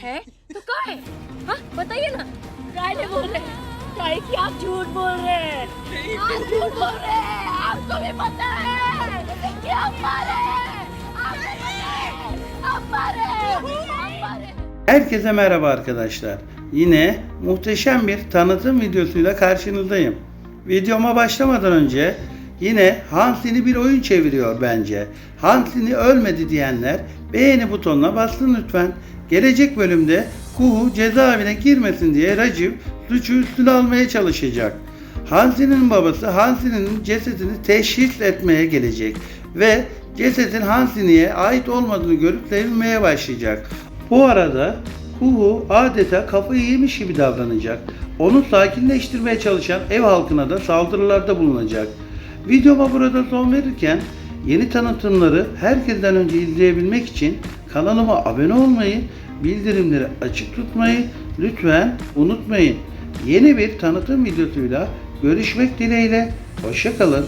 है तो का है हाँ बताइए ना काहे बोल रहे हैं काहे कि आप झूठ बोल रहे हैं आप झूठ बोल रहे हैं आपको भी पता है कि आप मारे हैं आपको पता है आप मारे हैं आप मारे हैं Herkese merhaba arkadaşlar. Yine muhteşem bir tanıtım videosuyla karşınızdayım. Videoma başlamadan önce yine Hansini bir oyun çeviriyor bence. Hansini ölmedi diyenler beğeni butonuna bassın lütfen. Gelecek bölümde Kuhu cezaevine girmesin diye Racif suçu üstüne almaya çalışacak. Hansi'nin babası Hansi'nin cesedini teşhis etmeye gelecek ve cesedin Hansini'ye ait olmadığını görüp sevinmeye başlayacak. Bu arada Kuhu adeta kafayı yemiş gibi davranacak. Onu sakinleştirmeye çalışan ev halkına da saldırılarda bulunacak. Videoma burada son verirken yeni tanıtımları herkesten önce izleyebilmek için kanalıma abone olmayı, bildirimleri açık tutmayı lütfen unutmayın. Yeni bir tanıtım videosuyla görüşmek dileğiyle. Hoşçakalın.